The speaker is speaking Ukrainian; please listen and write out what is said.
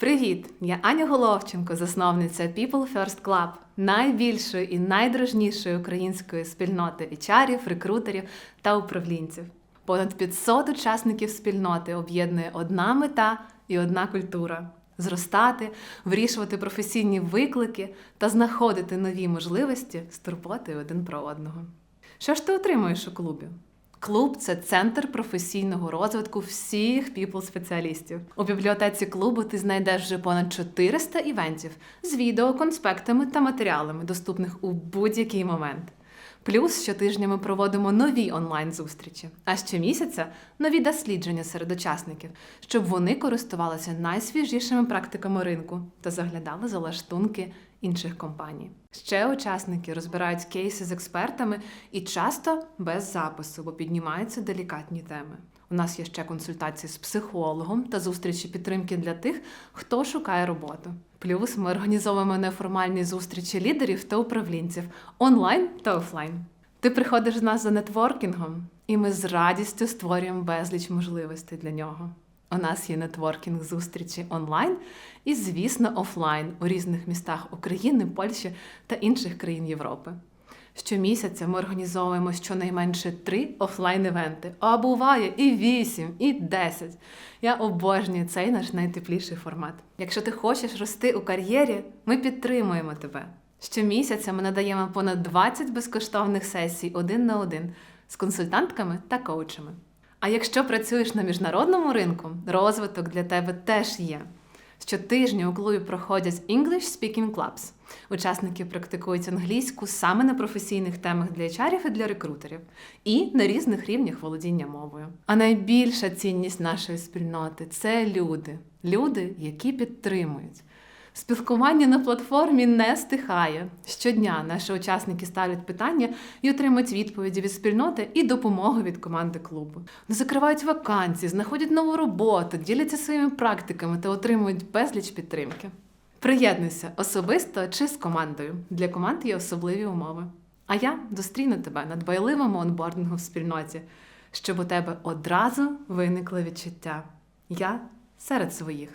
Привіт! Я Аня Головченко, засновниця People First Club, найбільшої і найдружнішої української спільноти HR-ів, рекрутерів та управлінців. Понад 500 учасників спільноти об'єднує одна мета і одна культура зростати, вирішувати професійні виклики та знаходити нові можливості з турботою один про одного. Що ж ти отримуєш у клубі? Клуб це центр професійного розвитку всіх піпл-спеціалістів. У бібліотеці клубу ти знайдеш вже понад 400 івентів з відео, конспектами та матеріалами, доступних у будь-який момент. Плюс щотижня ми проводимо нові онлайн-зустрічі, а щомісяця нові дослідження серед учасників, щоб вони користувалися найсвіжішими практиками ринку та заглядали за лаштунки інших компаній. Ще учасники розбирають кейси з експертами і часто без запису, бо піднімаються делікатні теми. У нас є ще консультації з психологом та зустрічі підтримки для тих, хто шукає роботу. Плюс ми організовуємо неформальні зустрічі лідерів та управлінців онлайн та офлайн. Ти приходиш з нас за нетворкінгом, і ми з радістю створюємо безліч можливостей для нього. У нас є нетворкінг зустрічі онлайн і, звісно, офлайн у різних містах України, Польщі та інших країн Європи. Щомісяця ми організовуємо щонайменше три офлайн-івенти, а буває і вісім, і десять. Я обожнюю цей наш найтепліший формат. Якщо ти хочеш рости у кар'єрі, ми підтримуємо тебе. Щомісяця ми надаємо понад 20 безкоштовних сесій один на один з консультантками та коучами. А якщо працюєш на міжнародному ринку, розвиток для тебе теж є. Щотижня у клубі проходять English Speaking Clubs. Учасники практикують англійську саме на професійних темах для HR і для рекрутерів, і на різних рівнях володіння мовою. А найбільша цінність нашої спільноти це люди, люди, які підтримують. Спілкування на платформі не стихає. Щодня наші учасники ставлять питання і отримують відповіді від спільноти і допомогу від команди клубу. Закривають вакансії, знаходять нову роботу, діляться своїми практиками та отримують безліч підтримки. Приєднуйся особисто чи з командою. Для команд є особливі умови. А я зустріну тебе на дбайливому онбордингу в спільноті, щоб у тебе одразу виникло відчуття. Я серед своїх.